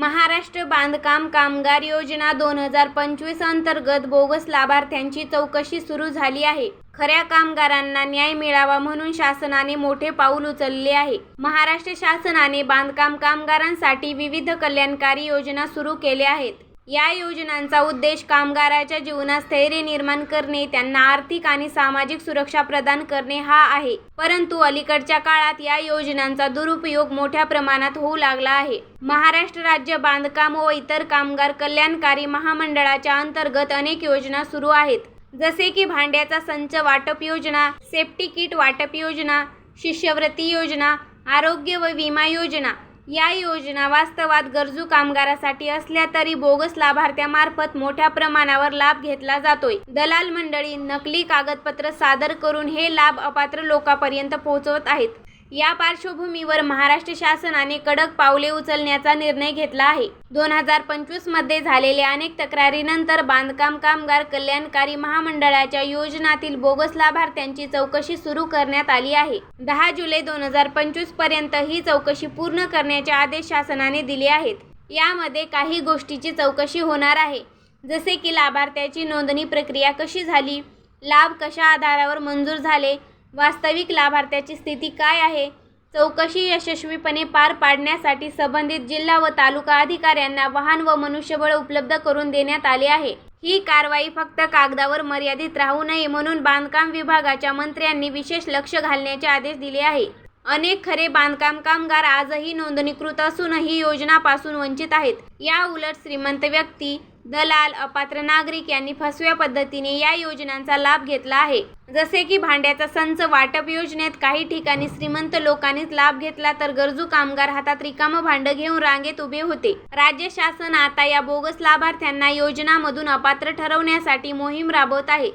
महाराष्ट्र बांधकाम कामगार योजना दोन हजार पंचवीस अंतर्गत बोगस लाभार्थ्यांची चौकशी सुरू झाली आहे. खऱ्या कामगारांना न्याय मिळावा म्हणून शासनाने मोठे पाऊल उचलले आहे. महाराष्ट्र शासनाने बांधकाम कामगारांसाठी विविध कल्याणकारी योजना सुरू केल्या आहेत. या योजनांचा उद्देश कामगाराच्या जीवनात स्थैर्य निर्माण करणे त्यांना आर्थिक आणि सामाजिक सुरक्षा प्रदान करणे हा आहे. परंतु अलीकडच्या काळात या योजनांचा दुरुपयोग मोठ्या प्रमाणात होऊ लागला आहे. महाराष्ट्र राज्य बांधकाम व इतर कामगार कल्याणकारी महामंडळाच्या अंतर्गत अनेक योजना सुरू आहेत. जसे की भांड्याचा संच वाटप योजना सेफ्टी किट वाटप योजना शिष्यवृत्ती योजना आरोग्य व विमा योजना या योजना वास्तवात गरजू कामगारासाठी असल्या तरी बोगस लाभार्थ्यामार्फत मोठ्या प्रमाणावर लाभ घेतला जातोय. दलाल मंडळी नकली कागदपत्र सादर करून हे लाभ अपात्र लोकांपर्यंत पोहोचवत आहेत. या पार्श्वभूमीवर महाराष्ट्र शासनाने कडक पावले उचलण्याचा निर्णय घेतला आहे. दोन हजार पंचवीसमध्ये झालेल्या अनेक तक्रारीनंतर बांधकाम कामगार कल्याणकारी महामंडळाच्या योजनातील बोगस लाभार्थ्यांची चौकशी सुरू करण्यात आली आहे. दहा जुलै दोन हजार पंचवीसपर्यंत ही चौकशी पूर्ण करण्याचे आदेश शासनाने दिले आहेत. यामध्ये काही गोष्टीची चौकशी होणार आहे. जसे की लाभार्थ्याची नोंदणी प्रक्रिया कशी झाली? लाभ कशा आधारावर मंजूर झाले? वास्तविक लाभार्थ्याची स्थिती काय आहे? चौकशी यशस्वीपणे पार पाडण्यासाठी संबंधित जिल्हा व तालुका अधिकाऱ्यांना वाहन व मनुष्यबळ उपलब्ध करून देण्यात आले आहे. ही कारवाई फक्त कागदावर मर्यादित राहू नये म्हणून बांधकाम विभागाच्या मंत्र्यांनी विशेष लक्ष घालण्याचे आदेश दिले आहे. अनेक खरे बांधकाम कामगार आजही नोंदणीकृत असूनही योजनापासून वंचित आहेत. या उलट श्रीमंत व्यक्ती दलाल अपात्र नागरिक यांनी फसव्या पद्धतीने या योजनांचा लाभ घेतला आहे. जसे की भांड्याचा संच वाटप योजनेत काही ठिकाणी श्रीमंत लोकांनीच लाभ घेतला तर गरजू कामगार हातात रिकामं भांड घेऊन रांगेत उभे होते. राज्य शासन आता या बोगस लाभार्थ्यांना योजनामधून अपात्र ठरवण्यासाठी मोहीम राबवत आहे.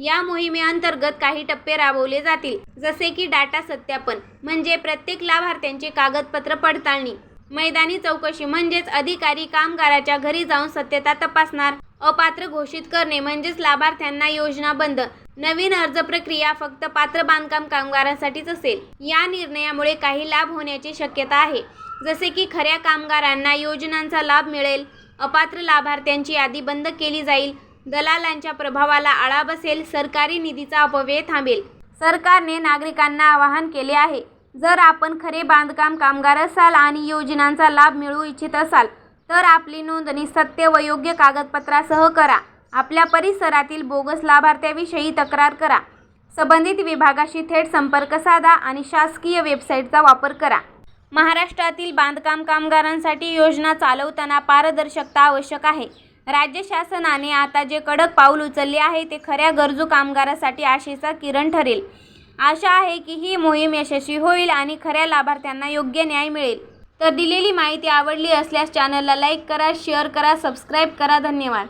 या मोहिमेअंतर्गत काही टप्पे राबवले जातील. जसे की डाटा सत्यापन म्हणजे प्रत्येक लाभार्थ्यांचे कागदपत्र पडताळणी. मैदानी चौकशी म्हणजेच अधिकारी कामगाराच्या घरी जाऊन सत्यता तपासणार. अपात्र घोषित करणे म्हणजेच लाभार्थ्यांना योजना बंद. नवीन अर्ज प्रक्रिया फक्त पात्र बांधकाम कामगारांसाठीच असेल. या निर्णयामुळे काही लाभ होण्याची शक्यता आहे. जसे की खऱ्या कामगारांना योजनांचा लाभ मिळेल. अपात्र लाभार्थ्यांची यादी बंद केली जाईल. दलालांच्या प्रभावाला आळा बसेल सरकारी निधीचा अपव्यय थांबेल. सरकारने नागरिकांना आवाहन केले आहे जर आपण खरे बांधकाम कामगार असाल आणि योजनांचा लाभ मिळवू इच्छित असाल तर आपली नोंदणी सत्य व योग्य कागदपत्रासह करा. आपल्या परिसरातील बोगस लाभार्थ्याविषयी तक्रार करा. संबंधित विभागाशी थेट संपर्क साधा आणि शासकीय वेबसाईटचा वापर करा. महाराष्ट्रातील बांधकाम कामगारांसाठी योजना चालवताना पारदर्शकता आवश्यक आहे. राज्य शासनाने आता जे कडक पाऊल उचलले आहे ते खऱ्या गरजू कामगारासाठी आशेचा किरण ठरेल. आशा आहे की ही मोहीम यशस्वी होईल आणि खऱ्या लाभार्थ्यांना योग्य न्याय मिळेल. तर दिलेली माहिती आवडली असल्यास चॅनलला लाईक करा शेअर करा सबस्क्राईब करा. धन्यवाद.